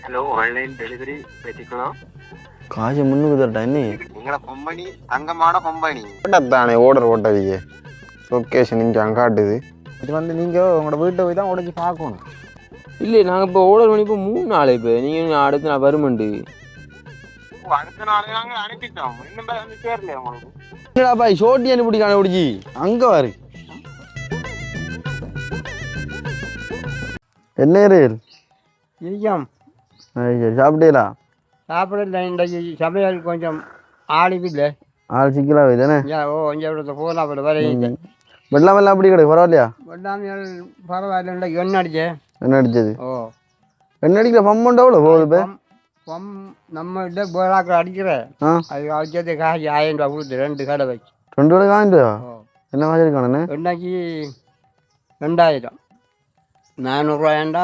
Hello online delivery பேசிக்கலாம். காசு முன்னுக்கு தரட்டா என்ன? எங்களோட கொம்பனி தங்கமான கொம்பனி தானே ஓர்டர் ஓட்டதிங்க லொக்கேஷன் இங்கே அங்காட்டுது இது வந்து நீங்கள் உங்களோட வீட்டை போய் தான் உடைச்சி பார்க்கணும். இல்லை நாங்கள் இப்போ ஓர்டர் பண்ணி இப்போ மூணு நாள் இப்போ. நீங்கள் அடுத்த நாள் வருமெண்டு? அடுத்த நாளே நாங்க அனுப்பிட்டோம். இன்னும் வந்து சேரலையா உங்களுக்கு? என்னடா பாய் சோட்டி அனுப்பிடி கண்டுபிடிச்சி அங்கே வாரு. என்ன ரேல்? இருக்கம் சாப்பிட்டீங்களா? சாப்பிடல இன்றைக்கு சமையல் கொஞ்சம் ஆடிப்பில்லை ஆள் சிக்கலாக தானே? ஓ கொஞ்சம் இவ்வளோ போகலாம் அப்படி வரையும் வெள்ளம் வெள்ளம் அப்படி கிடக்கு? பரவாயில்லையா? வெள்ளாமையால் பரவாயில்ல இன்றைக்கு எண்ணெய் அடிச்சேன். என்ன அடிச்சது. ஓ. என்ன அடிக்கிற பம்மண்டா எவ்வளோ போகுது இப்போ? பம் நம்ம கிட்ட போராக்கள் அடிக்கிற. அது அடிச்சது காசு ஆயிரம் ரூபா கொடுத்து ரெண்டு கடை வச்சு. ரெண்டு விட காணிட்டு ஓ. என்ன காசு இருக்கானே இன்னைக்கு ரெண்டாயிரம். நானூறுரூவாயண்டா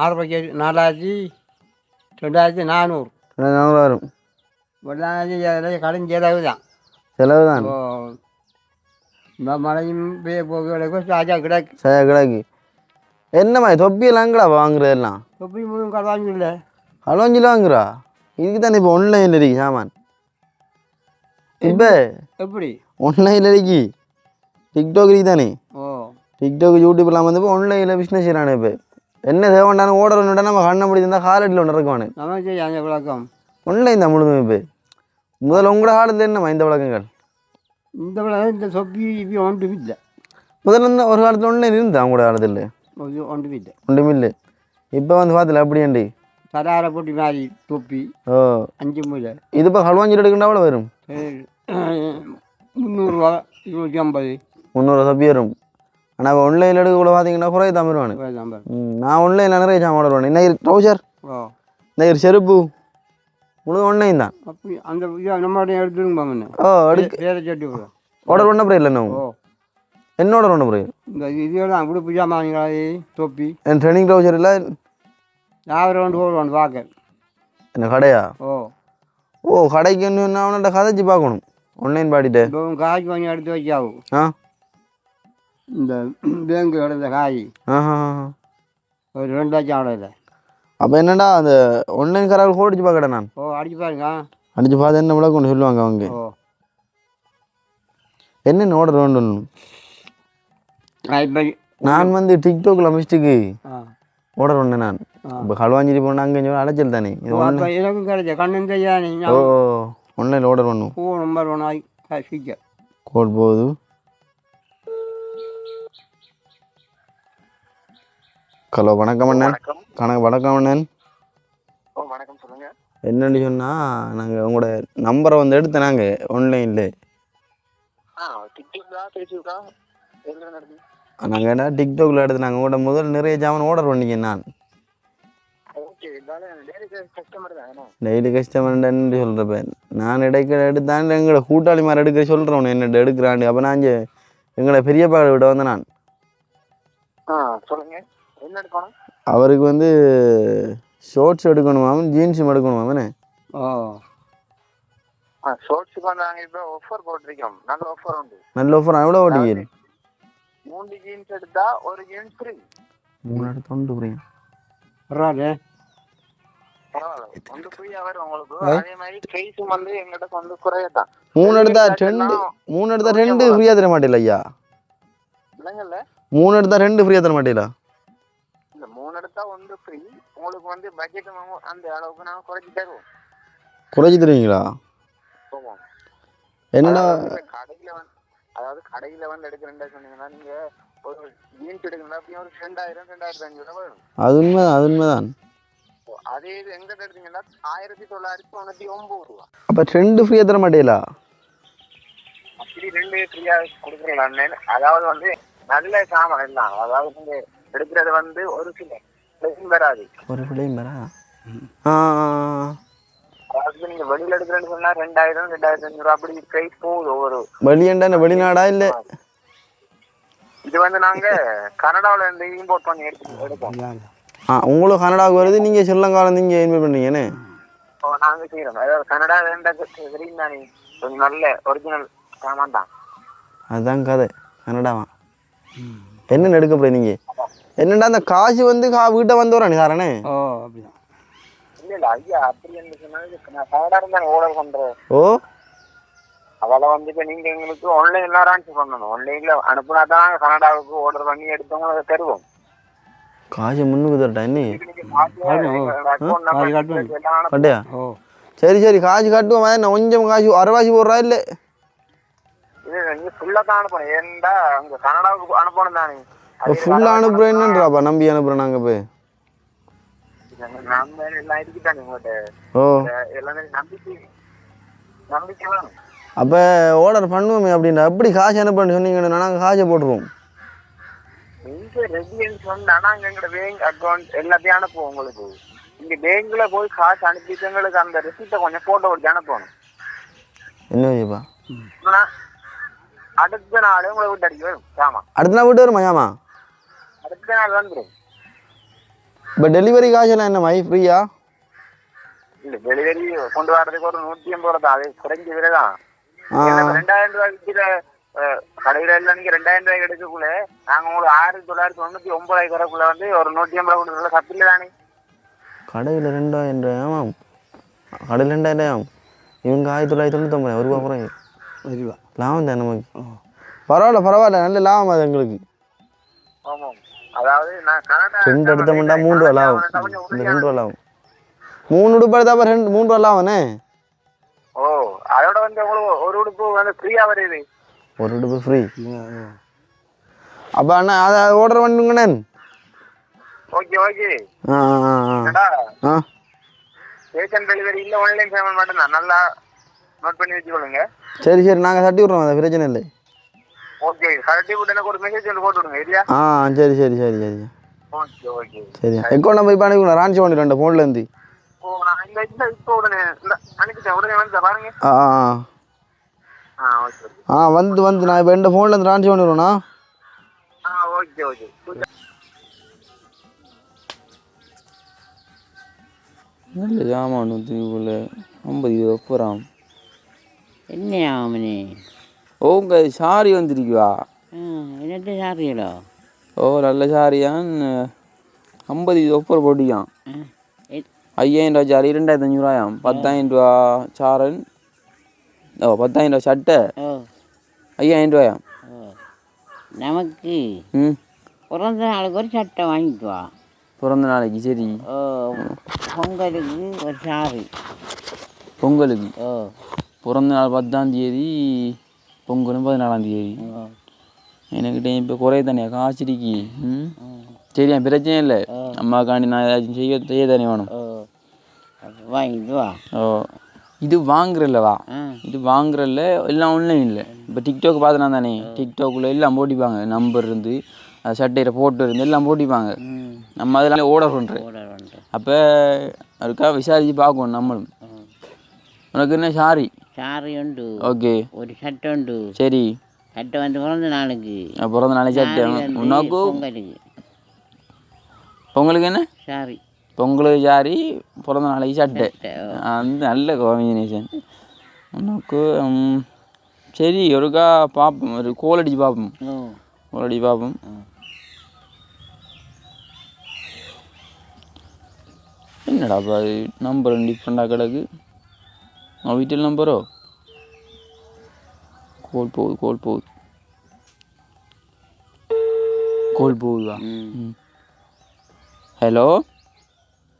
ஆறு ரூபாய்க்கு நாலாயிரத்தி ரெண்டாயிரத்தி நானூறு. நானூறு. வரும் வெள்ளாமைக்கு கடன் செலவு தான் செலவு தான் மழையும் பெய்ய போகிறதுக்கு ராஜா கிடக்கு. சரியா கிடக்கு. என்னம்மா தொப்பியெல்லாம் எங்கடா வாங்குறது எல்லாம்? தொப்பி முழுவதும் கடவாங்க இல்லை அலோஞ்சில வாங்குறா? இதுக்கு தானே இப்போ ஒன்லைனில் இருக்கு சாமான். இப்போ? எப்படி? ஒன்லைனில் இருக்கு. டிக்டாக் இருக்கு தானே? ஓ. டிக்டாக் யூடியூப்லாம் வந்து இப்போ ஒன்லைனில் பிஸ்னஸ் செய்கிறானே இப்போ. என்ன தேவைண்டான ஓர்டர் ஒன்றுட்டா நம்ம கண்ண முடியுது இருந்தால் காலடியில் ஒன்று இருக்குவானு விளக்கம். தான் முழுதும் இப்போ முதல்ல உங்களோட காலத்தில் என்னம்மா இந்த விளக்கங்கள்? இந்த விளக்கம் இந்த தொப்பி இப்படி ஒன்று இல்லை. முதல்ல இந்த ஒரு காலத்தில் ஒன்லைன் இருந்தா உங்களோட காலத்தில்? இது ஒன்று இல்லை. ஒன்றும் இல்லை. இப்போ வந்து பார்த்தல அப்படியாண்டி சரார போட்டி மாதிரி தொப்பி ஓ. அஞ்சு மூலை இது இப்போ ஹல்வாஞ்சி எடுக்கண்டா எவ்வளோ வரும்? முந்நூறுரூவா இருநூற்றி ஐம்பது. முந்நூறு தப்பி வரும். ஆனால் இப்போ ஒன்லைனில் எடுக்கக்குள்ள பார்த்தீங்கன்னா குறைய தான் வருவானு. நான் ஒன்லைனில் நிறைய சாமான் ஆர்டர் பண்ணேன் இன்னைக்கு ட்ரௌசர் இன்னைக்கு செருப்பு முழு ஒன்லைன் தான். அந்த நம்மகிட்ட எடுத்துருங்க ஓ எடுக்க வேறு சட்டி ஆர்டர் பண்ண பிறகு இல்லை என்ன ஓ. என்ன ஆர்டர் பண்ண பிறகு? இந்த இதெல்லாம் உடுப்பு ஜாமான்களா தொப்பி. என் ட்ரெயினிங் ட்ரௌசர் இல்லை? யாரும் ரெண்டு போடுவான் பார்க்க. என்ன கடையா? ஓ. ஓ கடைக்கு அவன்கிட்ட கதைச்சு பார்க்கணும். ஆன்லைன் பாடிட்டு. காய்க்கு கொஞ்சம் எடுத்து வைக்காவும் ஆ? இந்த பேங்கு எடுத்த காய். ஆஹா. ஒரு ரெண்டு லட்சம் அவ்வளோ அப்போ என்னடா அந்த ஆன்லைன் கரால் கோடிச்சு பார்க்கடா நான். ஓ அடிச்சு பாருங்க. அடிச்சு பார்த்து என்ன விளக்கணும் சொல்லுவாங்க அவங்க. ஓ. என்னென்ன ஆர்டர் வேண்டும் நான் வந்து டிக்டாக்ல மிஸ்டேக்கு ஆர்டர் பண்ணேன் நான். இப்போ களுவாஞ்சிரி போனால் அங்கே அலைச்சல் தானே. இது ஒன்று எனக்கும் கிடைச்ச கண்ணன் ஓ ஆன்லைனில் ஆர்டர் பண்ணும் பூ நம்பர் ஒன்று ஆகி கோட் போகுது. ஹலோ வணக்கம் அண்ணன். கணக்கு வணக்கம் அண்ணன். ஓ வணக்கம் சொல்லுங்க. என்னன்னு சொன்னால் நாங்கள் உங்களோட நம்பரை வந்து எடுத்தேன் நாங்கள் ஆன்லைனில் நாங்கள் என்ன டிக்டாக்ல எடுத்து நாங்கள் உங்களோட முதல் நிறைய ஜாமான் ஆர்டர் பண்ணிக்கேன் நான். டெய்லி கஸ்டமர்ன்னு சொல்கிறப்ப நான் எடுக்கிற எடுத்தான் எங்களோட கூட்டாளி மாதிரி எடுக்கிற சொல்கிறேன் என்னட்ட எடுக்கிறாண்டு அப்போ நான் எங்களை பெரியப்பா விட வந்தேன் நான். ஆ சொல்லுங்க. என்ன எடுக்கணும் அவருக்கு வந்து ஷார்ட்ஸ் எடுக்கணுமாம் ஜீன்ஸும் எடுக்கணுமாமே ஷார்ட்ஸுக்கு வந்து நாங்கள் இப்போ ஆஃபர் போட்டிருக்கோம். நல்ல ஆஃபர் உண்டு. நல்ல ஆஃபர் எவ்வளோ ஓட்டிக்கிறேன் மூணு ஜீன்ஸ் எடுத்தா ஒரு ஜீன்ஸ் ஃப்ரீ மூணு இடத்து தொண்டு புரியும். வர்றாரு பரவாயில்ல. ஃப்ரீயா மூணு எடுத்தா ரெண்டு மூணு எடுத்தா ரெண்டு ஃப்ரீயாக தர மாட்டேல ஐயா? மூணு எடுத்தா ரெண்டு ஃப்ரீயாக தர மாட்டேல? எடுத்தா ஒன்று ஃப்ரீ உங்களுக்கு வந்து பட்ஜெட் அந்த அளவுக்கு நாங்கள் குறைச்சி தருவோம். குறைச்சி தருவீங்களா? என்னடா? அதாவது கடையில வந்து அதாவது கடையில வந்து எடுக்கிறேன் சொன்னீங்கன்னா நீங்க ஒரு ஜீன்ஸ் எடுக்கணும் ஒரு ரெண்டாயிரம் ரெண்டாயிரத்தி ரூபாய் வரும். அது உண்மைதான் அது உண்மைதான். அதே இது எங்க எடுத்தீங்கன்னா ஆயிரத்தி தொள்ளாயிரத்தி தொண்ணூத்தி ஒன்பது ரூபா. அப்போ ரெண்டு ஃப்ரீயாக தர மாட்டேலா அப்படி ரெண்டு ஃப்ரீயா கொடுக்குறீங்களா அதாவது வந்து நல்ல சாமான் எல்லாம் அதாவது நீங்க எடுக்கிறது வந்து ஒரு சில. பிளேன் வராது. ஒரு ஃபிளைம் வரா? ஆ அதாவது நீங்க வெளியில எடுக்கிறேன்னு சொன்னா ரெண்டாயிரம் ரெண்டாயிரத்தி ரூபா அப்படி பிரைஸ் போகுது ஒவ்வொரு வெளியண்டா வெளிநாடா இல்லை? இது வந்து நாங்க கனடாவுல இருந்து இம்போர்ட் பண்ணி எடுத்து எடுப்போம். ஆ உங்களுக்கு கனடாவுக்கு வருது நீங்கள் ஸ்ரீலங்காவில் நீங்கள் இன்வைட் பண்ணீங்கன்னு இப்போ நாங்க செய்யறோம் அதாவது கனடா ரெண்டாயிரத்தி தெரியும் தானே. கொஞ்சம் நல்ல ஒரிஜினல் சாமான் தான். அதுதான் கதை. கனடாவா? என்னென்ன எடுக்க போறீங்க என்னடா அந்த காசு வந்து கா வீட்டை வந்து வரானே சாரணே ஓ அப்படிதான் இல்ல ஐயா அப்படி நான் தான் ஓர்டர் பண்றேன் ஓ? அவளை வந்து இப்ப நீங்க எங்களுக்கு ஆன்லைன்ல ஆன்சர் பண்ணணும். ஆன்லைன்ல அனுப்புனா தான் கனடாவுக்கு ஆர்டர் பண்ணி எடுத்தவங்களுக்கு தருவோம். காசு முன்னுக்கு தரட்டா என்ன சரி சரி காசு கட்டுவோம் என்ன கொஞ்சம் காசு அரைவாசி போடுறா இல்லை? இது நீங்க ஃபுல்லா தான் அனுப்பணும். ஏன்டா அங்க கனடாவுக்கு அனுப்பணும் தானே. ஃபுல்லாக அனுப்புறேன்னுன்றாப்பா நம்பி அனுப்புகிறேன் நாங்கள் போய். ஓ. அப்போ ஆர்டர் பண்ணுவோமே அப்படின்டா எப்படி காசு அனுப்புறேன்னு சொன்னீங்கன்னா நாங்கள் காசை போட்டுருவோம். இங்க ரெசிடென்ஸ் சொன்னா நாங்க எங்களோட பேங்க் அக்கௌண்ட் எல்லாத்தையும் அனுப்புவோம் உங்களுக்கு. இங்க பேங்க்ல போய் காசு அனுப்பிட்டு எங்களுக்கு அந்த ரெசிப்டை கொஞ்சம் போட்டோ எடுத்து அனுப்பணும். என்ன அடுத்த நாள் உங்களை விட்டு அடிக்க வரும். ஆமா. அடுத்த நாள் வீட்டு வருமா ஏமா? அடுத்த நாள் வந்துடும் இப்போ டெலிவரி காசெல்லாம் என்ன மை ஃப்ரீயா இல்ல டெலிவரி கொண்டு வர்றதுக்கு ஒரு நூத்தி ஐம்பது ரூபா தான். அது குறைஞ்ச விலை தான். ரெண்டாயிரம் ரூபாய் விற்கிற கடையில எல்லாம் நீங்க ரெண்டாயிரம் ரூபாய்க்கு எடுக்கக்குள்ள நாங்க உங்களுக்கு ஆயிரத்தி தொள்ளாயிரத்தி தொண்ணூத்தி ஒன்பதாயிரம் வரக்குள்ள வந்து ஒரு நூத்தி ஐம்பது ரூபா கொடுக்குற தப்பில்லை தானே? கடையில் ரெண்டாயிரம் ரூபாயாம் கடையில் ரெண்டாயிரம் இவங்க ஆயிரத்தி தொள்ளாயிரத்தி தொண்ணூத்தொம்பது ஒரு ரூபா குறையும். லாபம் தான் நமக்கு. பரவாயில்ல பரவாயில்ல. நல்ல லாபம் அது எங்களுக்கு. ஆமாம். ரெண்டு எடுத்தோம்னா மூணு ரூபா லாபம் இந்த ரெண்டு ரூபா லாபம் மூணு உடுப்பு எடுத்தா ரெண்டு மூணு ரூபா லாபம்ண்ணே ஓ அதோட வந்து உங்களுக்கு ஒரு உடுப்பு வந்து ஃப்ரீயா வருது. ஒரு உடுப்பு ஃப்ரீ அப்போ அண்ணா அதை ஆர்டர் பண்ணுங்கண்ணே ஓகே ஓகே ஆ ஆ கேஷ் ஆன் டெலிவரி இல்ல ஆன்லைன் பேமெண்ட் மட்டும் தான் நல்லா நோட் பண்ணி வச்சுக்கொள்ளுங்க. சரி சரி நாங்கள் தட்டி விட்றோம் அதை பிரச்சனை இல்லை. ஓகே கரெக்டாக கூட எனக்கு ஒரு மெசேஜ் போட்டு விடுங்க இல்லையா ஆ சரி சரி சரி சரி. ஓகே ஓகே சரி அக்கௌண்ட் நம்பர் இப்போ அனுப்பிவிடலாம் ரான்ச்சி பண்ணி ரெண்டு ஃபோன்லேருந்து ஓ நான் இந்த இந்த இப்போ உடனே அனுப்பிட்டேன் உடனே வந்து பாருங்க. ஆ ஆ ஆ. ஆ ஓகே ஆ வந்து வந்து நான் இப்போ ரெண்டு ஃபோன்லேருந்து ரான்ச்சி பண்ணிடுவேண்ணா ஆ ஓகே ஓகே நல்ல ஜாமான் தூக்குள்ள ஐம்பது இருபது ஒப்புறாம் என்ன ஆமனே ஓ உங்க சாரி வந்திருக்குவா? என்னட்டு சாப்பிடலோ ஓ நல்ல சாரியான் ஐம்பது ஒப்பர் போட்டியான் ஐயாயிரம் ரூபா சாரி ரெண்டாயிரத்தி அஞ்சூறுவாயாம் பத்தாயிரம் ரூபா சாரன். ஓ பத்தாயிரம் ரூபா சட்டை. ஐயாயிரம் ரூபாயாம். நமக்கு ம். பிறந்த நாளுக்கு ஒரு சட்டை வாங்கிட்டு வா. பிறந்த நாளைக்கு சரி. பொங்கலுக்கு ஒரு சாரி. பொங்கலுக்கு? ஓ. பிறந்த நாள் பத்தாம் தேதி பொங்கலும் பதினாலாம் தேதி ஓ எனக்கிட்ட இப்போ குறைய தானே காய்ச்சிருக்கு ம் சரியா பிரச்சனை இல்லை. அம்மாக்காண்டி நான் ஏதாச்சும் செய்ய செய்ய தானே வேணும் வாங்கிட்டு வா. ஓ. இது வாங்குறல்லவா இது வாங்குறல்ல எல்லாம் ஆன்லைனில் இப்போ டிக்டாக் பார்த்தனா தானே டிக்டாக்கில் எல்லாம் போட்டிப்பாங்க. நம்பர் இருந்து சட்டையில் போட்டு இருந்து எல்லாம் போட்டிப்பாங்க. நம்ம அதெல்லாம் ஓர்டர் பண்ணுறேன் அப்போ அதுக்காக விசாரித்து பார்க்கணும் நம்மளும். உனக்கு என்ன சாரி? சாரி உண்டு ஓகே ஒரு சட்டை உண்டு சரி சட்டை வந்து பிறந்த நாளுக்கு நான் பிறந்த நாளைக்கு சட்டை சாரி வந்து உனக்கு பொங்கலுக்கு பொங்கலுக்கு என்ன சாரி பொங்கலுக்கு சாரி பிறந்த நாளைக்கு சட்டை. அந்த நல்ல காம்பினேஷன் உனக்கு ம், சரி ஒருக்கா பார்ப்போம் ஒரு கோல் அடிச்சு பார்ப்போம் ஓ கோல் அடிச்சு பார்ப்போம் என்னடாப்பா அது நம்பர் டிஃப்ரெண்டாக கிடக்கு நம்பரோ கோல் போகுது கோல் போகுது கோல் போகுதா ம் ஹலோ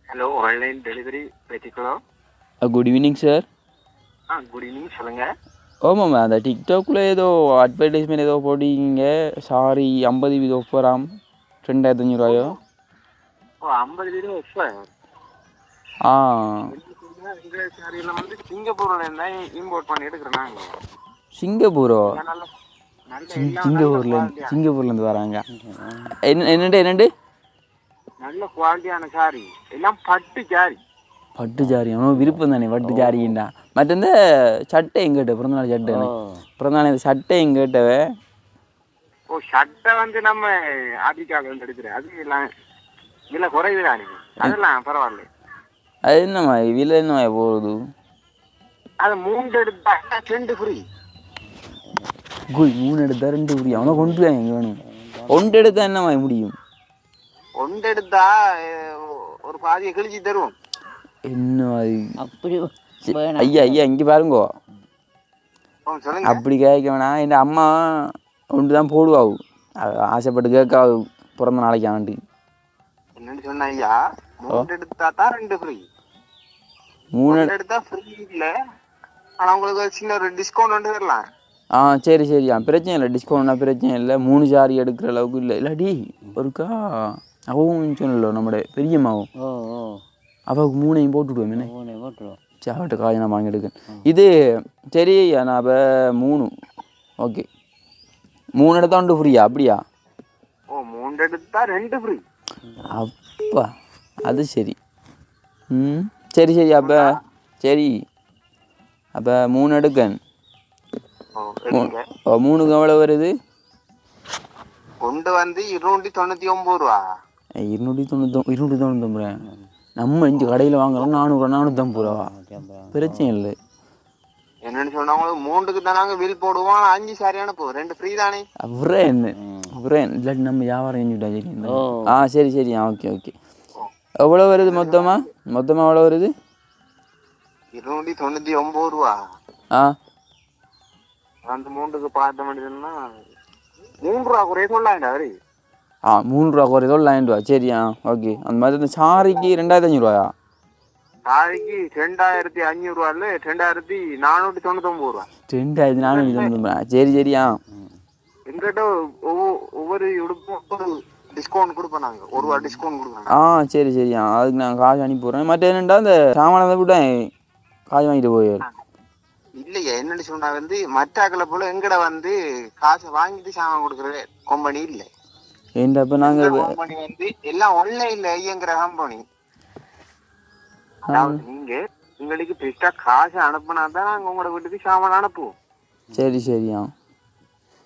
ஹலோ ஆன்லைன் டெலிவரி பேசிக்கலாம் குட் ஈவினிங் சார் ஆ குட் ஈவினிங் சொல்லுங்க. ஆமாம்மா அந்த டிக்டாக்ல ஏதோ அட்வர்டைஸ்மெண்ட் ஏதோ போட்டீங்க. சாரி ஐம்பது வீத ஒஃபராம் ரெண்டாயிரத்தி அஞ்சூறுவாயோ ஓ ஐம்பது வீடு சார் ஆ. எங்க சாரியெல்லாம் வந்து சிங்கப்பூர்ல இருந்தா இம்போர்ட் பண்ணி எடுக்கிறோம் நாங்க சிங்கப்பூரோ? நல்ல நல்ல சிங்- எல்லாம் சிங்கப்பூர்லேருந்து சிங்கப்பூர்லேருந்து வராங்க. என்ன என்னண்டு என்னண்டு? நல்ல குவாலிட்டியான சாரி எல்லாம் பட்டு சாரி பட்டு ஜாரி அவனும் விருப்பம் தானே பட்டு ஜாரிண்டா மற்ற இந்த சட்டை எங்கிட்ட பிறந்தநாள் சட்டை பிறந்தநாள் இந்த சட்டை எங்கிட்டவ ஓ சட்டை வந்து நம்ம ஆதிக்கால வந்து எடுக்கிறேன். அது எல்லாம் விலை குறைவு தானே. அதெல்லாம் பரவாயில்ல. அது என்னம்மா விலை என்னம்மா போகுது? அது மூன்று எடுத்தா ரெண்டு ஃப்ரீ குய் மூணு எடுத்தா ரெண்டு புரியும் அவனை கொண்டு போய் எங்கே வேணும்? ஒன்று எடுத்தா என்னம்மா முடியும்? ஒன்று எடுத்தா ஒரு பாதியை கிழிச்சு தருவோம். என்ன அது? அப்படி. ஐயா ஐயா இங்கே பாருங்கோ. அப்படி கேட்க வேணாம். என் அம்மா ஒன்று தான் போடுவாவு. ஆசைப்பட்டு கேட்க பிறந்த நாளைக்கு ஆண்டு. என்னன்னு சொன்ன ஐயா மூணு எடுத்தா தான் ரெண்டு ஃப்ரீ மூணு எடுத்தா ஃப்ரீ இல்ல. ஆனா உங்களுக்கு ஒரு சின்ன ஒரு டிஸ்கவுண்ட் வந்து தரலாம். ஆ சரி சரியா பிரச்சனை இல்லை. டிஸ்கவுண்ட்னா பிரச்சனை இல்லை. மூணு சாரி எடுக்கிற அளவுக்கு இல்லை. இல்லாடி ஒருக்கா அவவும் சொன்னல நம்முடைய பெரியம்மாவும் அவளுக்கு மூணையும் போட்டு விடுவோம் என்ன? மூணு போட்டுருவோம் சாப்பிட்டு காய் நான் வாங்கி எடுக்கேன். இது சரி நான் அப்போ மூணு. ஓகே. மூணு எடுத்தா உண்டு ஃப்ரீயா அப்படியா? ஓ மூணு எடுத்தா ரெண்டு ஃப்ரீ அப்பா அது சரி. ம்? சரி சரி. அப்போ சரி. அப்போ மூணு ஓ, மூணுக்கு எவ்வளோ வருது? கொண்டு வந்து இருநூத்தி தொண்ணூத்தி ஒன்பது ரூபா. இருநூற்றி தொண்ணூத்தொ இருநூற்றி தொண்ணூத்தொம்பது நம்ம இங்கே கடையில் வாங்குறோம் நானூறு நானூற்றம்பது ரூபா. பிரச்சனை இல்லை. என்னன்னு சொன்னா உங்களுக்கு மூணுக்கு தான் நாங்க பில் போடுவோம். ஆனா அஞ்சு சாரி அனுப்புவோம். ரெண்டு ஃப்ரீ தானே? அவரே என்ன? அவரே இல்லாட்டி நம்ம வியாபாரம் செஞ்சுட்டா சரி. ஆ சரி சரி. ஆ ஓகே ஓகே. எவ்வளோ வருது மொத்தமாக மொத்தமாக எவ்வளோ வருது? இருநூத்தி தொண்ணூத்தி ஒன்பது ரூபா. ஆ. அந்த மூண்டுக்கு பார்த்த முடியுதுன்னா மூன்று ரூபா குறைய சொல்லாண்டா அவரு. ஆ மூணு ரூபா குறை தொள்ளாயிரம் ரூபா. சரி ஆ ஓகே. அந்த மாதிரி இந்த சாரிக்கு ரெண்டாயிரத்தி அஞ்சூறுவாயா நாளைக்கு ரெண்டாயிரத்தி அஞ்சூறு ரூபால ரெண்டாயிரத்தி நானூத்தி தொண்ணூத்தி ஒன்பது ரூபா. ரெண்டாயிரத்தி நானூற்றி தொண்ணூறு சரி சரி ஆ. எங்கிட்ட ஒவ்வொரு உடுப்பும் டிஸ்கவுண்ட் கொடுப்போம் நாங்க. ஒரு ரூபா டிஸ்கவுண்ட் கொடுக்குறோம் ஆ சரி சரி. ஆ அதுக்கு நான் காசு அனுப்பி விட்றேன் மற்ற என்னென்னா இந்த சாமானை விட்டேன் காசு வாங்கிட்டு போய் இல்லையா என்னன்னு சொன்னா வந்து மற்றாக்களை போல எங்கட வந்து காசை வாங்கிட்டு சாமான் கொடுக்குற கம்பெனி இல்ல. ஏன்டா இப்போ நாங்கள் கம்பெனி வந்து எல்லாம் ஆன்லைன்ல இயங்குற கம்பெனி அதாவது நீங்க உங்களுக்கு பெஸ்டா காசு அனுப்புனா தான் நாங்க உங்களோட வீட்டுக்கு சாமான் அனுப்புவோம். சரி சரி ஆ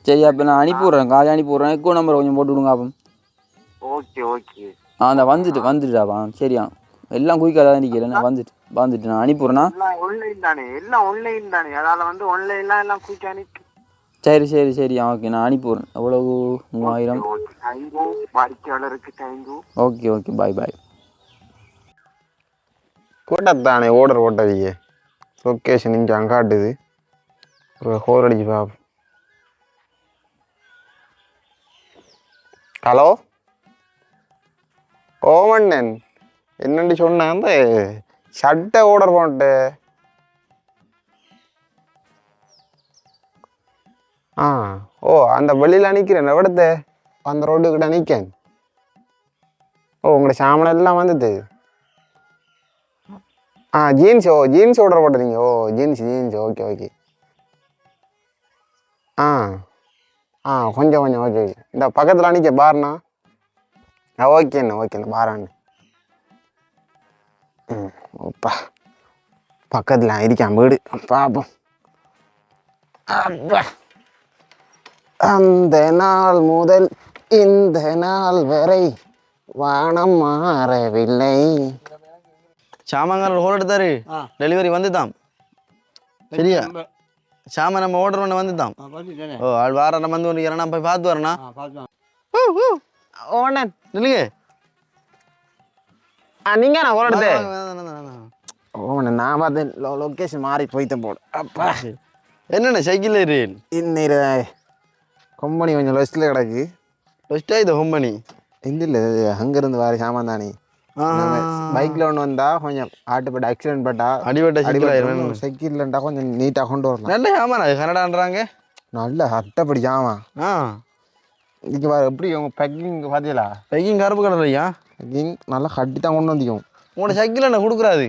சரி அப்போ நான் அனுப்பி விட்றேன். காசு அனுப்பி விட்றேன். எக்கோ நம்பர் கொஞ்சம் போட்டு விடுங்க அப்போ. Okay okay. ஆ அந்த வந்துட்டு வந்துட்டுடாப்பா சரியா. எல்லாம் குயிக்காக தான் நிற்கிறேன் நான் வந்துட்டு வந்துட்டு. நான் அனுப்பிடுறேன்னா ஆன்லைன் தானே. எல்லாம் ஆன்லைன் தானே. அதால வந்து ஆன்லைன்லாம் எல்லாம் குயிக் அனுப்பி. சரி சரி சரி. ஓகே. நான் அனுப்பிவிட்றேன். எவ்வளவு? மூவாயிரம்? ஓகே தேங்க்யூ வாடிக்கையாளருக்கு thank you okay okay. Bye bye. கூட்டத்தானே order போட்டவங்க லொக்கேஷன் இங்கே அங்காட்டுது ஒரு ஹோர் அடிச்சு பாப்போம். ஹலோ ஓவண்ணன் என்னண்டு சொன்னேன் அந்த ஷர்ட்டை ஆர்டர் பண்ணிட்டு ஆ ஓ அந்த வெளியில் நிற்கிறேன் எவ்வளத்து அந்த ரோட்டுக்கிட்ட நிற்கேன் ஓ உங்களோட சாமனை எல்லாம் வந்தது ஆ ஜீன்ஸ் ஓ ஜீன்ஸ் ஆர்டர் போட்டீங்க ஓ ஜீன்ஸ் ஜீன்ஸ் ஓகே ஓகே ஆ ஆ கொஞ்சம் கொஞ்சம் ஓகே ஓகே இந்த பக்கத்தில் நிற்க பாருண்ணா ஆ ஓகேண்ணா ஓகேண்ணா பாராண்ணே ம் ஓப்பா பக்கத்தில் இருக்கான் வீடு. பார்ப்போம் அப்பா. அந்த நாள் முதல் இந்த நாள் வரை வானம் மாறவில்லை. சாமான்கள் ஹோல் எடுத்தாரு. டெலிவரி வந்துதான் சரியா? சாமான் நம்ம ஆர்டர் பண்ண வந்துதான் ஓ ஆள் வார நம்ம வந்து ஒன்று போய் பார்த்து வரேண்ணா ஓண்ணன் நில்லுங்க. ஆ நீங்கள் நான் ஒரு எடுத்து ஓ ஓ நான் பார்த்தேன் லொக்கேஷன் மாறி போய்த்தேன் போல. அப்பா. என்னண்ணே சைக்கிள் ஏறியல் இன்னைக்கு கொம்பனி கொஞ்சம் லொஸ்ட்டில் கிடக்கு. ஃபஸ்ட்டா இது ஹோம்பனி இந்த இல்லை அங்கேருந்து வாரி சாமான் தானே. பைக்கில் ஒன்று வந்தா கொஞ்சம் ஆட்டுப்பட்டு ஆக்சிடென்ட் பட்டா அடிபட்ட சைக்கிள் சைக்கிள்லண்டா கொஞ்சம் நீட்டாக கொண்டு வரலாம். நல்ல சாமான் அது கனடான்றாங்க? நல்ல அட்டப்படி ஜாமான் ஆ. இதுக்கு பாரு எப்படி உங்கள் பேக்கிங் பார்த்தீங்களா பைக்கிங் கருப்பு கடல் ஐயா பேக்கிங் நல்லா கட்டி தான் கொண்டு வந்திக்கும். உங்களோட சைக்கிள் என்ன கொடுக்குறாது?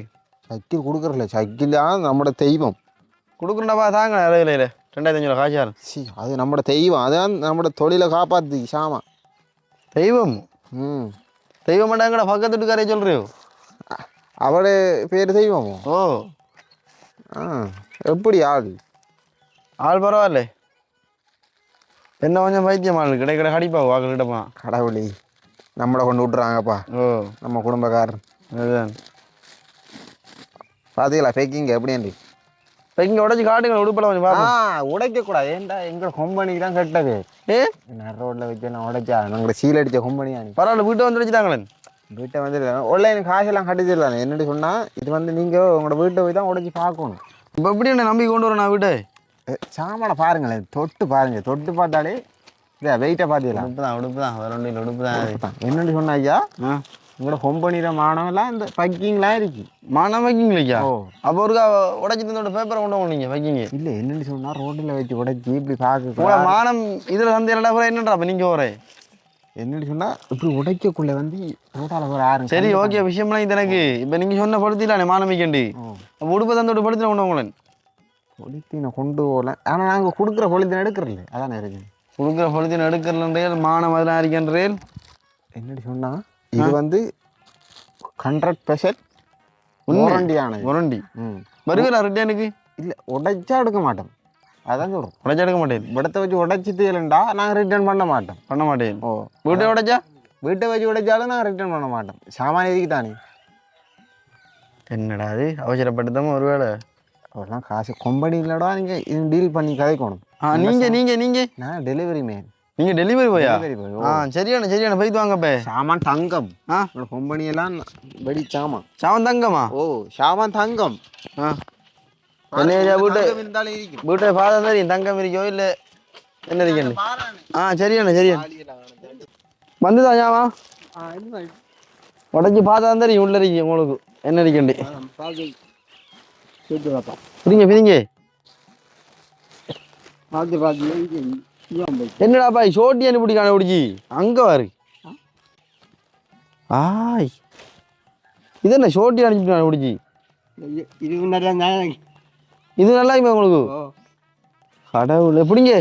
சைக்கிள் கொடுக்குறல சைக்கிள் தான் நம்மளோட தெய்வம். கொடுக்குறேன்டாப்பா தாங்க அறுபதுல ரெண்டாயிரத்தி அஞ்சூறு காசாரு சி அது நம்மளோட தெய்வம் அதான் நம்மளோட தொழிலை காப்பாத்து சாமான் தெய்வம்? ம். தெய்வம் மாட்டாங்கடா பக்கத்து வீட்டுக்காரே சொல்றியோ? அவளோட பேர் தெய்வமோ? ஓ. ஆ எப்படி ஆள்? ஆள் பரவாயில்ல. என்ன கொஞ்சம் பைத்தியம் ஆள் கிடை கடை கடிப்பா வாக்கு கிட்டப்பா கடவுளி நம்மளை கொண்டு விட்றாங்கப்பா ஓ. நம்ம குடும்பக்காரர். அதுதான். பார்த்தீங்களா பேக்கிங் எப்படி பைக்கிங் உடச்சி காட்டுங்க உடுப்பில் கொஞ்சம் ஆ உடைக்கக்கூடாது. ஏன்டா எங்கள் கொம்பனிக்கு தான் கெட்டது. ஏ? நான் ரோட்டில் வச்சு நான் உடைச்சா? நாங்கள் சீல் அடித்த கொம்பனி தான் பரவாயில்ல வீட்டை வந்து வச்சுட்டாங்களே. வீட்டை வந்து ஆன்லைன் காசெல்லாம் கட்டிச்சிடலாம் என்னடி சொன்னா இது வந்து நீங்கள் உங்களோட வீட்டை போய் தான் உடைச்சி பார்க்கணும். இப்போ எப்படி என்ன நம்பி கொண்டு வரேன் நான் வீட்டை? சாமானை பாருங்களேன் தொட்டு பாருங்க தொட்டு பார்த்தாலே இதா வெயிட்டை பார்த்தீங்களா உடுப்பு தான் உடுப்பு தான் வேற ஒன்றும் உடுப்பு தான். என்னடி சொன்னா ஐயா உங்களோட கொம்பனியில் மானவெல்லாம் இந்த பக்கிங்லாம் இருக்கு. மானம் வைக்கிங்களா ஓ. அப்போ ஒருக்கா உடச்சி தந்தோட பேப்பரை கொண்டு போனீங்க வைக்கிங்க இல்லை என்னடி சொன்னா ரோட்டில் வச்சு உடைச்சி இப்படி பார்க்க உங்களை மானம் இதில் வந்து என்னடா அப்புறம் என்னடா அப்போ நீங்கள் வரேன் என்னடி சொன்னா இப்படி உடைக்கக்குள்ள வந்து ரோட்டால ஒரு ஆறு சரி ஓகே விஷயம்லாம் இது எனக்கு. இப்போ நீங்கள் சொன்ன படுத்திலானே மானம் வைக்கண்டி அப்போ உடுப்பை தந்தோட படுத்தின கொண்டு உங்களை பொலித்தீனை கொண்டு போகல. ஆனால் நாங்கள் கொடுக்குற பொலித்தீனை எடுக்கிறல அதானே இருக்கு. கொடுக்குற படுத்தின எடுக்கிறேன் மானம் அதெல்லாம் இருக்கின்றேன் என்னடி சொன்னா? இது வந்து ஹண்ட்ரட் பெர்சென்ட் உண்மை. வாரண்டியானது முரண்டி ம். வருவீரா ரிட்டனுக்கு இல்லை உடைச்சா எடுக்க மாட்டோம். அதான் சொல்கிறோம் உடச்சா எடுக்க மாட்டேன். விடத்தை வச்சு உடைச்சிட்டுலண்டா நாங்கள் ரிட்டர்ன் பண்ண மாட்டோம். பண்ண மாட்டேன். ஓ. வீட்டை உடைச்சா? வீட்டை வச்சு உடைச்சாலும் நாங்கள் ரிட்டர்ன் பண்ண மாட்டோம். சாமான் எதுக்கு தானே? என்னடா அது? அவசரப்பட்டுதாம ஒருவேளை அவெல்லாம் காசு. கொம்படி இல்லடா நீங்கள் டீல் பண்ணி கதைக்கணும். ஆ நீங்கள் நீங்கள் நீங்கள் நான் டெலிவரி மேன் நீங்கள் டெலிவரி போயா ஆ? சரியான சரியான போய்த்து வாங்கப்பே சாமான் தங்கம். ஆ? கொம்பனி எல்லாம் வெடி சாமான். சாவன் தங்கம்மா ஓ சாமான் தங்கம். ஆ. வீட்டு? தங்கம் வீட்டை பார்த்தா தங்கம் இருக்கோ இல்லை என்ன இருக்கேன்னு ஆ சரியாண்ணே சரியாண்ணே வந்துதா ஞாபா உடச்சி பார்த்தா தெரியும் உள்ள இருக்கு உங்களுக்கு. என்ன இருக்கண்டு பிரிங்க பிரிங்க என்னடாப்பா சோட்டி அனுப்பிடி காண பிடிச்சி அங்கே வாரு ஆய். இது என்ன சோட்டி அனுப்பிட்டு பிடிச்சி இது நல்லா இது நல்லா இருக்கு உங்களுக்கு? கடவுள் எப்படிங்க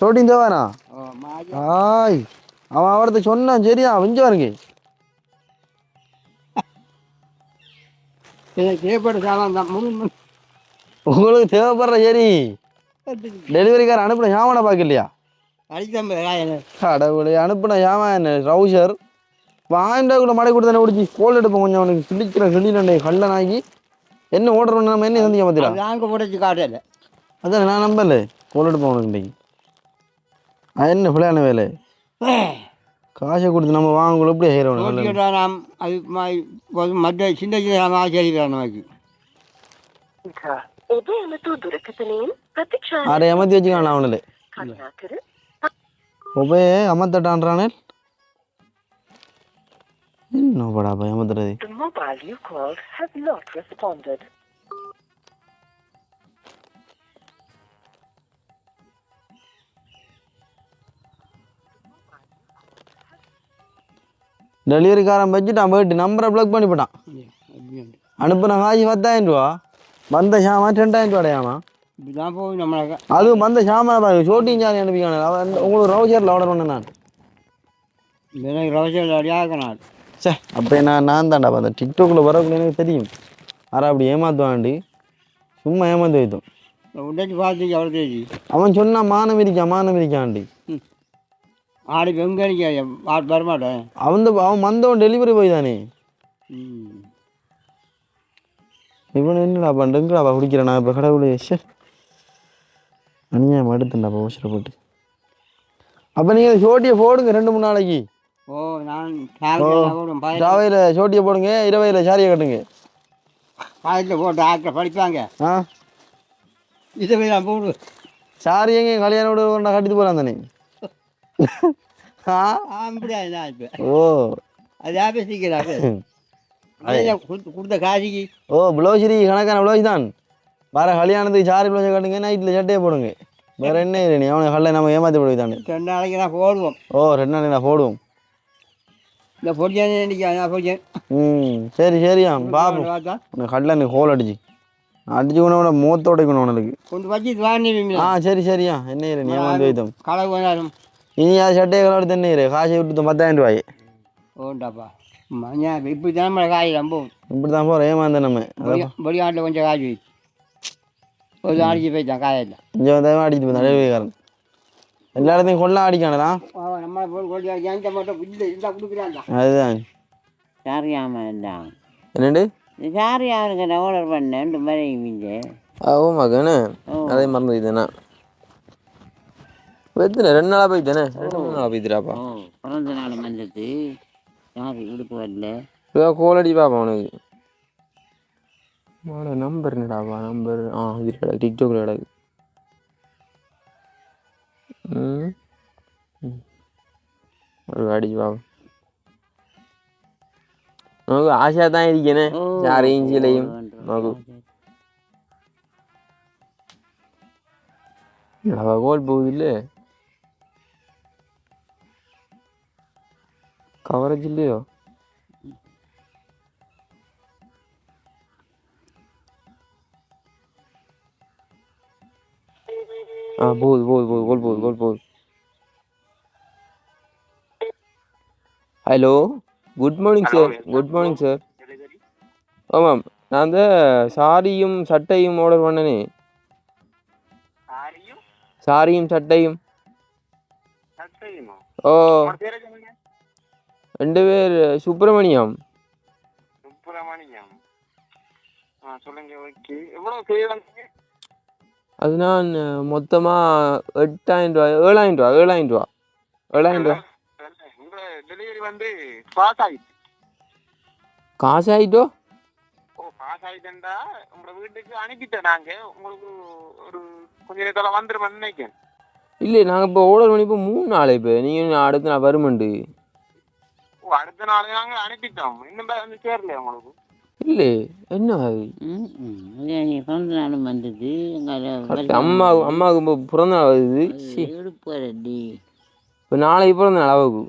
சோட்டி தேவானா ஆய். அவன் அவர்த்த சொன்னான் சரியா வெஞ்சு பாருங்க தேவைப்பட சாமான் தான். உங்களுக்கு தேவைப்படுற சரி டெலிவரிக்கார அனுப்பின சாமானை பார்க்கலையா? கடவுளே அனுப்பின சாமான் என்ன? ட்ரௌசர் வாங்கிட்டா கூட மடை கொடுத்தானே பிடிச்சி கோல் எடுப்போம் கொஞ்சம் அவனுக்கு கிழிக்கிற கிளினண்டை கல்லனாகி என்ன ஓடுறோம் நம்ம என்ன சந்திக்க பார்த்திடா நாங்கள் உடைச்சு காட்டல அதான் நான் நம்பல. கோல் எடுப்போம் உனக்கு இன்றைக்கு அது என்ன பிள்ளையான வேலை? காசை கொடுத்து நம்ம வாங்கக்குள்ள எப்படி செய்கிறோம் நாம் அது மற்ற சின்ன சின்ன செய்கிறோம் நமக்கு. அரை அமர்த்தி வச்சுக்கான அவனில் ஒப்பே அமர்த்தட்டான்றானே? என்னப்படா அப்போ அமர்த்துறது? டெலிவரிக்காரன் வச்சுட்டான் போயிட்டு நம்பரை ப்ளக் பண்ணி போட்டான் அனுப்புன காசு பத்தாயிரம் ரூபா வந்த சாமான் ரெண்டாயிரம் ரூபா அடையாமா அதுவும் வந்த சாமான பாருங்க ஷோட்டிங் சாரி அனுப்பிக்கான அவன் உங்களுக்கு ரவுச்சரில் ஆர்டர் பண்ணேன் நான். எனக்கு ரவசல் அடியாக்கணும் சே அப்போ நான் நான் தான்டா அந்த டிக்டாக்ல வரக்குள்ள எனக்கு தெரியும். யாரா அப்படி ஏமாத்துவாண்டி சும்மா ஏமாந்து வைத்தோம் உடைச்சு அவன் சொன்னான் மானம் இருக்கான் மானம் இருக்கான்டி ஆடி வெங்கனிக்க வரமாட்டேன் அவன் தான் அவன் வந்தவன் டெலிவரி போய் தானே. இவன் என்னடா பண்ணுறா குடிக்கிறேன்? நான் இப்போ கடவுளே ஷே அநியாயம் எடுத்துண்டாப்பா அவசரப்பட்டு அப்போ நீங்கள் ஷோட்டியை போடுங்க ரெண்டு மூணு நாளைக்கு. ஓ நான் ஜாவையில் ஷோட்டியை போடுங்க இரவையில் சாரியை கட்டுங்க. பாயத்தில் போட்டு ஆக்க படிப்பாங்க ஆ? இதை போய் நான் போடு. சாரி எங்க கல்யாணம் விட கட்டிட்டு போகிறான் தானே. ஓ அது சீக்கிரம் கொடுத்த காசிக்கு ஓ ப்ளவுஸரி கணக்கான ப்ளவுஸ் தான் வர கல்யாணத்துக்கு சாரி ப்ளவுஸை கட்டுங்க நைட்டில் சட்டையை போடுங்க வேற என்ன இல்லை நீ அவனை கல்ல நம்ம ஏமாற்றி போடுவி ரெண்டு நாளைக்கு நான் போடுவோம் ஓ ரெண்டு நாளைக்கு நான் போடுவோம் இந்த பொடியானே இன்னைக்கு பொடியன் ம் சரி சரியா பார்த்தா உனக்கு கடல எனக்கு ஹோல் அடிச்சு அடிச்சு உனோட மூத்த உடைக்கணும் உனக்கு கொண்டு வச்சு ஆ சரி சரியா என்ன இரு நீ வந்து வைத்தோம் வேணாலும் இனி அது சட்டையை கலர் தண்ணி இரு காசை விட்டு பத்தாயிரம் ரூபாய் ஓண்டாப்பா. இப்படி தான் நம்மளை காய் ரொம்ப இப்படி தான் போகிறோம் ஏமாந்த நம்ம. வெளிநாட்டில் கொஞ்சம் காய் வை ஒரு நாளைக்கு போயிட்டான் காயில் இங்கே வந்தாலும் அடிச்சுட்டு போய் டெலிவரிக்காரன் எல்லா இடத்தையும் கொள்ளா அடிக்கானடா கொண்டு என்கிட்ட மட்டும் இல்லை இருந்தால் கொடுக்குறான்டா. அதுதான். சரியாம இருந்தான் என்னண்டு? சாரி அவனுக்கு நான் ஆர்டர் பண்ணேன் ரெண்டு மாதிரி மீஞ்சு ஓ மகனே அதே மறந்து போய்த்தேனா எத்தனை ரெண்டு நாளாக போய்த்தேனே ரெண்டு மூணு நாளாக போய்த்துறாப்பா ஓ பிறந்த நாள் வந்தது சாரி இடுப்பு வரல? இப்போ கோல் அடி பார்ப்போம் உனக்கு. மாட நம்பர் என்னடாப்பா நம்பர் ஆ இது கிடக்கு டிக்டாக்ல கிடக்கு. ஒரு அடிச்சு பார்ப்போம் நமக்கு ஆசையாக தான் இருக்கேனே யாரையும் சீலையும் நமக்கு கோல் கவரேஜ் இல்லையோ ஆ போகுது போகுது போகுது கோல் போகுது கோல் போகுது hello good morning sir good morning sir ஆமாம் நான் அந்த சாரியும் சட்டையும் ஆர்டர் பண்ணனே சாரியும் சட்டையும் ஓ ரெண்டு பேர் சுப்பிரமணியம். சுப்பிரமணியம். ஆ சொல்லுங்க ஓகே. எவ்வளோ பே வந்து அது நான் மொத்தமாக எட்டாயிரம் ரூபா ஏழாயிரம் ரூபா ஏழாயிரம் ரூபா ஏழாயிரம் ரூபா டெலிவரி வந்து பாஸ் ஆயிடுச்சு காசு ஆயிட்டோ ஓ பாஸ் ஆயிட்டேன்டா உங்களோட வீட்டுக்கு அனுப்பிட்டேன் நாங்க. உங்களுக்கு ஒரு கொஞ்ச நேரத்தில் வந்துருமென்னு நினைக்கிறேன். இல்லை நாங்கள் இப்போ ஆர்டர் பண்ணி இப்போ மூணு நாள் இப்போ. நீங்கள் அடுத்த நாள் வருமண்டு. அடுத்த நாள் நாங்க அனுப்பிட்டோம். இன்னும் வந்து சேரலையா உங்களுக்கு? இல்லை என்ன பிறந்த நாளும் வந்தது. அம்மா அம்மாவுக்கு பிறந்த நாள் வருது. வரடி இப்போ நாளைக்கு பிறந்த நாள் அவக்கு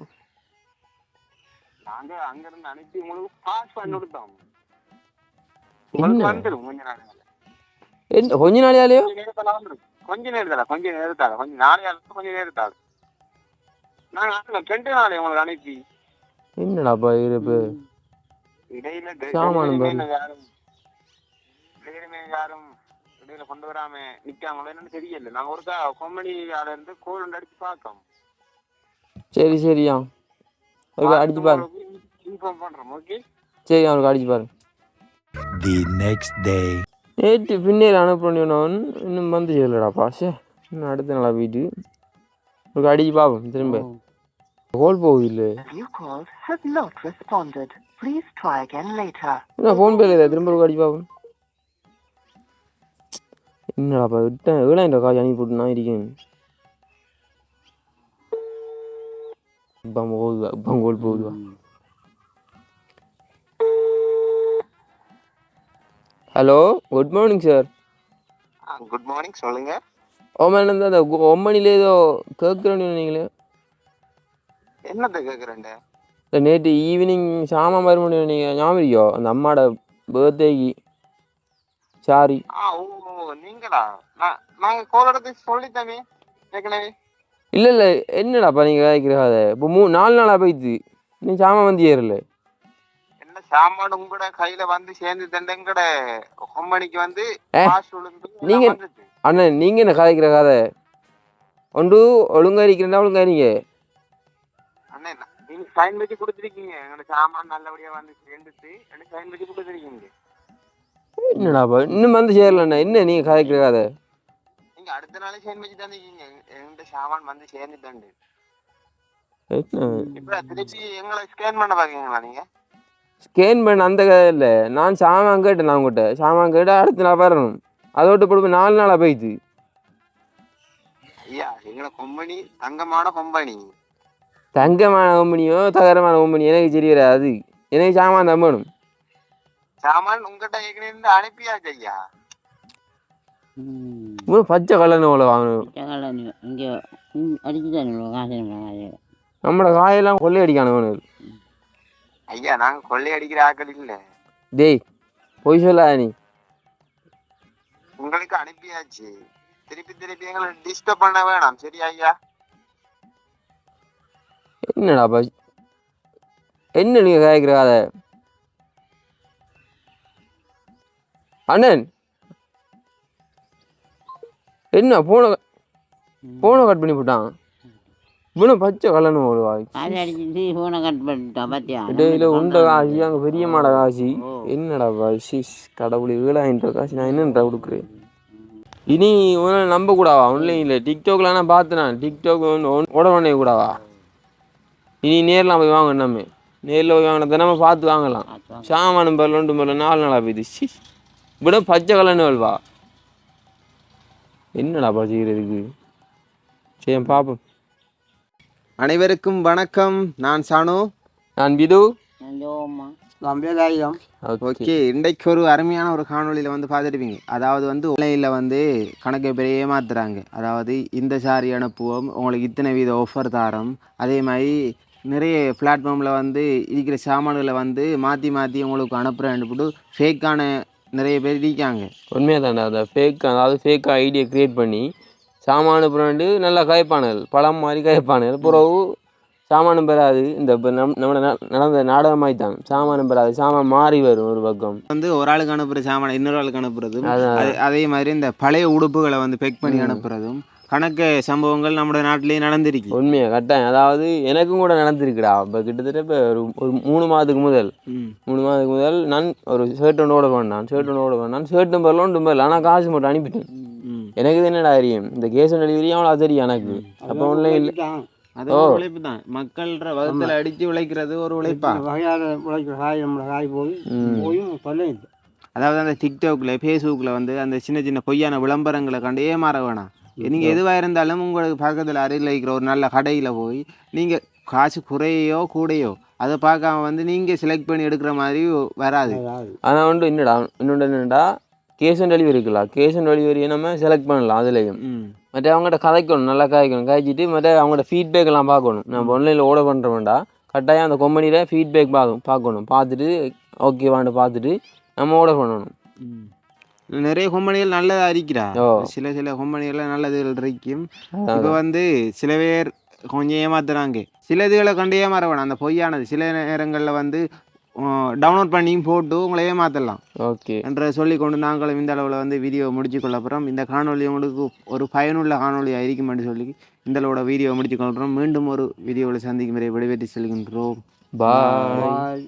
நாங்க அங்க இருந்து அனுப்பி உங்களுக்கு பாஸ் பண்ணி கொடுத்தோம். உங்களுக்கு என்ன? வந்துடும் கொஞ்ச நேரத்துல என்ன கொஞ்ச நாளையாலேயோ? கொஞ்ச நேரத்துல கொஞ்ச நேரத்தால நாளையால கொஞ்ச நேரத்தால. நாங்க ரெண்டு நாள் உங்களுக்கு அனுப்பி. என்னடாப்பா இது இப்போ? இடையில டெ- சாமான் யாரும் இடையில கொண்டு வராம நிக்காங்களோ என்னன்னு தெரியல. நாங்க ஒருக்கா கொம்பனி இருந்து கோல் அடிச்சு பார்த்தோம் சரி சரியா அவருக்கு அடிச்சு பாரு. இன்ஃபார்ம் பண்றோம் ஓகே சரி அவருக்கு அடிச்சு பாரு. The next day. நேற்று பின்னேர் அனுப்பினவன் இன்னும் வந்து சேரலடாப்பா சே இன்னும் அடுத்த நாளா போயிட்டு அவருக்கு அடிச்சு பார்ப்போம் திரும்ப. கோல் போகுது இல்லை You called has not responded. Please try again later. என்ன ஃபோன் பேல இல்லை திரும்ப ஒரு அடிச்சு பார்ப்போம் என்னடாப்பா விட்டேன் ஏழாயிரம் காசு அனுப்பி போட்டு நான் இருக்கேன் இப்போ போகுது இப்போ call போகுதுவா hello good morning sir good morning சொல்லுங்க. ஓமன் அந்த ஒம்மனிலே ஏதோ கேட்குறேன்னு நீங்களே என்னத்தை கேக்குறேன் இல்லை நேற்று ஈவினிங் சாமான் வருமானு நீங்கள் ஞாபகம் அந்த அம்மாவோட பர்த்டேக்கு சாரி ஆ ஓ நீங்களா? நான் நாங்க கோல் எடுத்து சொல்லித்தமே ஏற்கனவே. இல்லை இல்லை என்னடாப்பா நீங்கள் கேட்குற அதை இப்போ மூ நாலு நாளாக போயிடுது இன்னும் சாமான் வந்து ஏறல. என்ன சாமான் உங்களோட கையில வந்து சேர்ந்து தண்டங்கட கொம்பனிக்கு வந்து காசு விழுந்து நீங்க- வந்துச்சு. அண்ணன் நீங்கள் என்ன கதைக்கிற கதை? ஒன்று ஒழுங்கா இருக்கிறா ஒழுங்கா இருங்க. அண்ணே நான்- நீங்க சைன் வச்சு கொடுத்துருக்கீங்க எங்களோட சாமான் நல்லபடியா வந்து சேர்ந்துச்சு எனக்கு சைன் வச்சு கொடுத்துருக்கீங்க என்னடாப்பா இன்னும் வந்து சேரலண்ணா என்ன நீங்கள் கதைக்கிற கதை நீங்க அடுத்த நாளே சைன் வச்சு தந்துருக்கீங்க எங்கிட்ட சாமான் வந்து சேர்ந்துட்டாண்டு என்ன இப்ப திருப்பி எங்களை ஸ்கேன் பண்ண பாக்கீங்களா நீங்க ஸ்கேன் பண்ண அந்த கதை இல்லை நான் சாமான் கேட்டேன் நான் உங்கள்கிட்ட சாமான் கேட்டு அடுத்த நாள் வரணும் அதோட்டு போட்டு நாலு நாளாக போயிடுது ஐயா எங்களை கொம்பனி தங்கமான கொம்பனி தங்கமான கம்பெனியோ தகரமான கம்பெனியோ எனக்கு சரி வராது. எனக்கு சாமான் தான் வேணும். சாமான் உங்ககிட்ட ஏற்கனவே அனுப்பியாச்சு ஐயா. ஒரு பச்சை கலர்னு அவ்வளோ வாங்கணும். இங்கே அடிச்சு நம்மளோட காயெல்லாம் கொள்ளையடிக்கான வேணும். ஐயா நாங்க கொள்ளை அடிக்கிற ஆட்கள் இல்ல. டேய் பொய் சொல்லாத நீ. உங்களுக்கு அனுப்பியாச்சு. திருப்பி திருப்பி எங்களை டிஸ்டர்ப் பண்ண வேணாம். சரியா ஐயா? என்னடாப்பா என்ன நீங்கள் காய்க்கிற கதை? அண்ணன்! என்ன போன போனை கட் பண்ணி போட்டான்? இவனும் பச்சை பண்ணிட்டான் பார்த்தியா இடையில உண்ட காசி அங்கே பெரிய மாட காசி. என்னடா காசி கடவுளை ரூபா காசு. நான் என்னன்றா கொடுக்குறேன் இனி உன்னை நம்ப கூடாவா ஆன்லைனில் டிக்டாக்ல நான் பார்த்தேன் டிக்டாக் பண்ண கூடாவா? இனி நேரில் போய் வாங்க நம்ம. நேரில் போய் வாங்கினா தினமும் பார்த்து வாங்கலாம். சாமானும் பரல ஒன்று பரல நாலு நாளாக ஷி விட பச்சை கலர்னு வல்வா என்னடா பச்சிக்கிறதுக்கு சரி பார்ப்போம் அனைவருக்கும் வணக்கம். நான் சானு. நான் பிது. ஓகே. இன்றைக்கு ஒரு அருமையான ஒரு காணொளியில் வந்து பார்த்துருப்பீங்க. அதாவது வந்து ஆன்லைனில் வந்து கணக்கை பெரிய ஏமாத்துறாங்க அதாவது இந்த சாரி அனுப்புவோம் உங்களுக்கு இத்தனை வீத ஆஃபர் தாரோம். அதே மாதிரி நிறைய பிளாட்ஃபார்மில் வந்து இருக்கிற சாமான்களை வந்து மாற்றி மாற்றி உங்களுக்கு அனுப்புகிறேன்னு போட்டு ஃபேக்கான நிறைய பேர் இருக்காங்க. உண்மையாக தானே அந்த ஃபேக் அதாவது ஃபேக் ஐடியா க்ரியேட் பண்ணி சாமானு பிராண்டு நல்லா கயப்பானுகள் பழம் மாதிரி கயப்பானுகள். பிறகு சாமானும் பெறாது இந்த இப்ப நம் நம்ம நடந்த நாடகமாய் தான் சாமானும் பெறாது சாமான் மாறி வரும் ஒரு பக்கம். வந்து ஒரு ஆளுக்கு அனுப்புகிற சாமான் இன்னொரு ஆளுக்கு அனுப்புறதும். அதே- அதே மாதிரி இந்த பழைய உடுப்புகளை வந்து பெக் பண்ணி அனுப்புறதும் கணக்கு சம்பவங்கள் நம்ம நாட்டிலேயே நடந்திருக்கு. உண்மையா கட்டாயம். அதாவது எனக்கும் கூட நடந்திருக்குடா. இப்போ கிட்டத்தட்ட இப்போ ஒரு ஒரு மூணு மாதத்துக்கு முதல். மூணு மாதத்துக்கு முதல் நான் ஒரு ஷர்ட் ஒன்று ஓட பண்ணான். ஷர்ட் ஒன்று ஓட பண்ணான். ஷர்ட்டும் பரல ஒன்றும் பரல ஆனால் காசு மட்டும் அனுப்பிட்டேன். எனக்கு என்னடா தெரியும்? இந்த கேஷ் ஆன் டெலிவரி அவ்வளோ தெரியும் எனக்கு. அப்போ ஆன்லைனில் அது ஒரு உழைப்பு தான். வகுத்துல அடிச்சு உழைக்கிறது ஒரு உழைப்பா உழைக்கிற காய் நம்மளை காய் போய் போயும் அதாவது அந்த டிக்டாக்ல ஃபேஸ்புக்கில் வந்து அந்த சின்ன சின்ன பொய்யான விளம்பரங்களை கண்டு ஏமாற வேணாம். நீங்க எதுவா இருந்தாலும் உங்களுக்கு பக்கத்துல அருகில் இருக்கிற ஒரு நல்ல கடையில போய் நீங்க காசு குறையோ கூடையோ அதை பார்க்காம வந்து நீங்க செலக்ட் பண்ணி எடுக்கிற மாதிரி வராது. ஆனால் வந்து என்னடா இன்னொன்று என்னடா கேஷ் ஆன் டெலிவரி இருக்குல்ல கேஷ் ஆன் டெலிவரியை நம்ம செலக்ட் பண்ணலாம் அதுலேயும். மற்ற அவங்ககிட்ட கதைக்கணும் நல்லா கதைக்கணும் கதைச்சிட்டு மற்ற அவங்களோட ஃபீட்பேக் எல்லாம் பார்க்கணும். நம்ம ஆன்லைனில் ஆர்டர் பண்ணுறோம்டா கட்டாயம் அந்த கம்பெனியில் ஃபீட்பேக் பார்க்கணும் பார்க்கணும். பார்த்துட்டு ஓகேவான்னு பார்த்துட்டு நம்ம ஆர்டர் பண்ணணும். நிறைய கம்பெனிகள் நல்லதா இருக்கிறா. சில சில கம்பெனிகள் நல்லதுகள் இருக்கும். இப்போ வந்து சில பேர் கொஞ்சம் ஏமாத்துறாங்க. சில இதுகளை கண்டு ஏமாற வேணாம் அந்த பொய்யானது. சில நேரங்களில் வந்து டவுன்லோட் பண்ணி போட்டு உங்களை ஏமாத்தலாம். ஓகே. என்று சொல்லிக்கொண்டு நாங்களும் இந்த அளவில் வந்து வீடியோ முடிச்சுக்கொள்ள அப்புறம் இந்த காணொளி உங்களுக்கு ஒரு பயனுள்ள காணொளியாக இருக்கும் என்று சொல்லி இந்த அளவோட வீடியோ முடிச்சுக்கொள்கிறோம் மீண்டும் ஒரு வீடியோவில் சந்திக்கும் வரை விடைபெற்று செல்கின்றோம். பாய்